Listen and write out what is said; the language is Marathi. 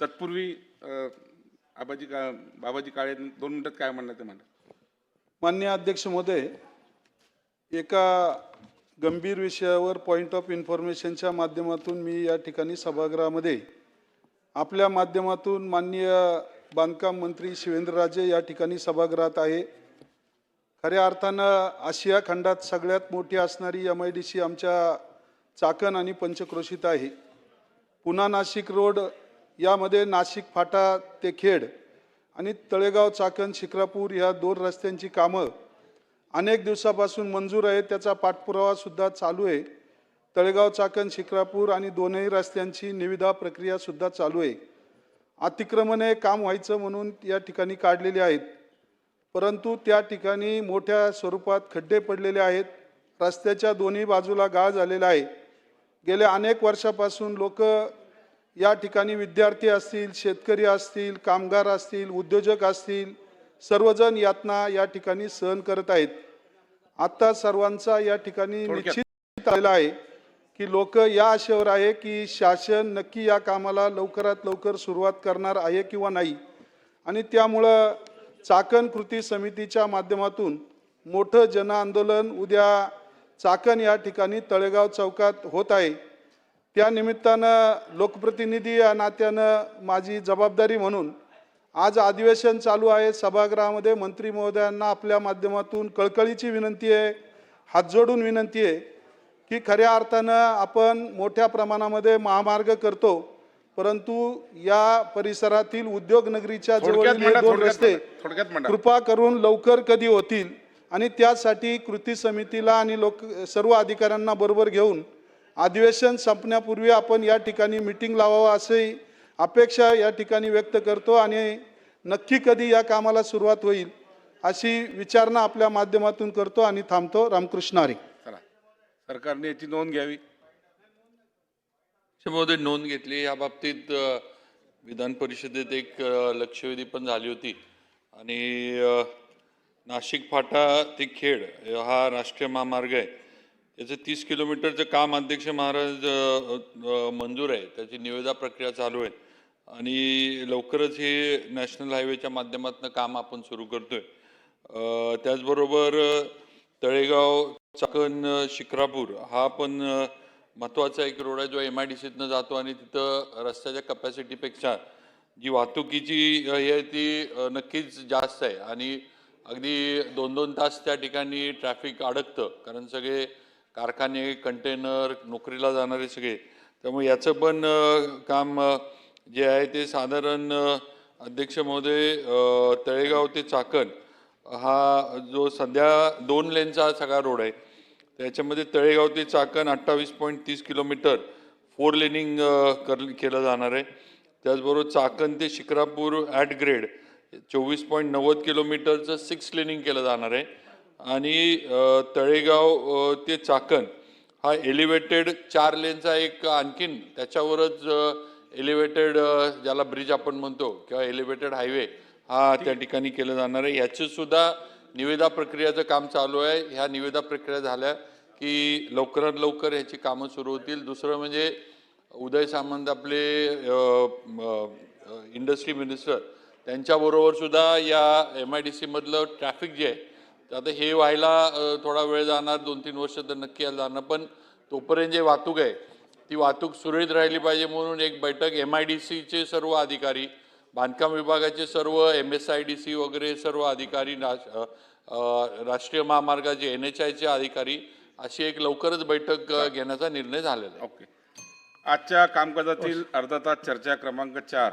तत्पूर्वी आबाजी का बाबाजी काळे दोन मिनिटात काय म्हणणं ते म्हणा. मान्य अध्यक्ष महोदय एका गंभीर विषयावर पॉईंट ऑफ इन्फॉर्मेशनच्या माध्यमातून मी या ठिकाणी सभागृहामध्ये आपल्या माध्यमातून माननीय बांधकाम मंत्री शिवेंद्रराजे या ठिकाणी सभागृहात आहे. खऱ्या अर्थानं आशिया खंडात सगळ्यात मोठी असणारी एम आय डी सी आमच्या चाकण आणि पंचक्रोशीत आहे. पुन्हा नाशिक रोड यामध्ये नाशिक फाटा ते खेड आणि तळेगाव चाकण शिक्रापूर ह्या दोन रस्त्यांची कामं अनेक दिवसापासून मंजूर आहे त्याचा पाठपुरावासुद्धा चालू आहे. तळेगाव चाकण शिक्रापूर आणि दोनही रस्त्यांची निविदा प्रक्रियासुद्धा चालू आहे. अतिक्रमणे काम व्हायचं म्हणून या ठिकाणी काढलेली आहेत. परंतु त्या ठिकाणी मोठ्या स्वरूपात खड्डे पडलेले आहेत. रस्त्याच्या दोन्ही बाजूला गाळ झालेला आहे. गेल्या अनेक वर्षापासून लोक या ठिकाणी विद्यार्थी असतील शेतकरी असतील कामगार असतील उद्योजक असतील सर्वजण यातना या ठिकाणी सहन करत आहेत. आता सर्वांचा या ठिकाणी निश्चित आलेला आहे की लोक या आशेवर आहे की शासन नक्की या कामाला लवकरात लवकर सुरुवात करणार आहे किंवा नाही. आणि त्यामुळं चाकण कृती समितीच्या माध्यमातून मोठं जनआंदोलन उद्या चाकण या ठिकाणी तळेगाव चौकात होत आहे. त्या निमित्तानं लोकप्रतिनिधी या नात्यानं माझी जबाबदारी म्हणून आज अधिवेशन चालू आहे. सभागृहामध्ये मंत्री महोदयांना आपल्या माध्यमातून कळकळीची विनंती आहे हात जोडून विनंती आहे की खऱ्या अर्थानं आपण मोठ्या प्रमाणामध्ये महामार्ग करतो परंतु या परिसरातील उद्योग नगरीच्या थोडक्यात जवळील म्हणा दोन थोडक्यात रस्ते कृपा करून लवकर कधी होतील आणि त्यासाठी कृती समितीला आणि लोक सर्व अधिकाऱ्यांना बरोबर घेऊन अधिवेशन संपण्यापूर्वी आपण या ठिकाणी मिटिंग लावावं अशी अपेक्षा या ठिकाणी व्यक्त करतो आणि नक्की कधी या कामाला सुरुवात होईल अशी विचारणा आपल्या माध्यमातून करतो आणि थांबतो रामकृष्ण हरी. चला सरकारने याची नोंद घ्यावी. महोदय नोंद घेतली. या बाबतीत विधान परिषदेत एक लक्षवेधी पण झाली होती. आणि नाशिक फाटा ते खेड हा राष्ट्रीय महामार्ग आहे. याचं तीस किलोमीटरचं काम अध्यक्ष महाराज मंजूर आहे. त्याची निवेदा प्रक्रिया चालू आहे. आणि लवकरच हे नॅशनल हायवेच्या माध्यमातून काम आपण सुरू करतोय. त्याचबरोबर तळेगाव चाकण शिक्रापूर हा पण महत्त्वाचा एक रोड आहे जो एम आय डी सीतनं जातो आणि तिथं रस्त्याच्या कपॅसिटीपेक्षा जी वाहतुकीची हे आहे ती नक्कीच जास्त आहे. आणि अगदी दोन दोन तास त्या ठिकाणी ट्रॅफिक अडकतं. कारण सगळे कारखाने कंटेनर नोकरीला जाणारे सगळे. त्यामुळे याचं पण काम जे आहे ते साधारण अध्यक्ष महोदय तळेगाव ते चाकण हा जो सध्या दोन लेनचा हा सगळा रोड आहे. त्याच्यामध्ये तळेगाव ते चाकण अठ्ठावीस पॉईंट तीस किलोमीटर फोर लेनिंग कर केलं जाणार आहे. त्याचबरोबर चाकण ते शिक्रापूर ॲट ग्रेड चोवीस पॉईंट नव्वद किलोमीटरचं सिक्स लेनिंग केलं जाणार आहे. आणि तळेगाव ते चाकण हा एलिव्हेटेड चार लेनचा एक आणखीन त्याच्यावरच एलिव्हेटेड ज्याला ब्रिज आपण म्हणतो किंवा एलिव्हेटेड हायवे हा त्या ठिकाणी केलं जाणार आहे. याची सुद्धा निवेदा प्रक्रियाचं काम चालू आहे. ह्या निवेदा प्रक्रिया झाल्या की लवकरात लवकर ह्याची कामं सुरू होतील. दुसरं म्हणजे उदय सामंत आपले इंडस्ट्री मिनिस्टर त्यांच्याबरोबर सुद्धा या एम आय डी सीमधलं ट्रॅफिक जे आहे आता हे व्हायला थोडा वेळ जाणार दोन तीन वर्ष तर नक्की यायला जाणार पण तोपर्यंत जे वाहतूक आहे ती वाहतूक सुरळीत राहिली पाहिजे म्हणून एक बैठक एम आय डी सीचे सर्व अधिकारी बांधकाम विभागाचे सर्व M S I D C वगैरे सर्व अधिकारी राष्ट्रीय महामार्गाचे एन एच आयचे अधिकारी अशी एक लवकरच बैठक घेण्याचा निर्णय झालेला आहे. ओके. आजच्या कामकाजातील अर्धा तास चर्चा क्रमांक चार.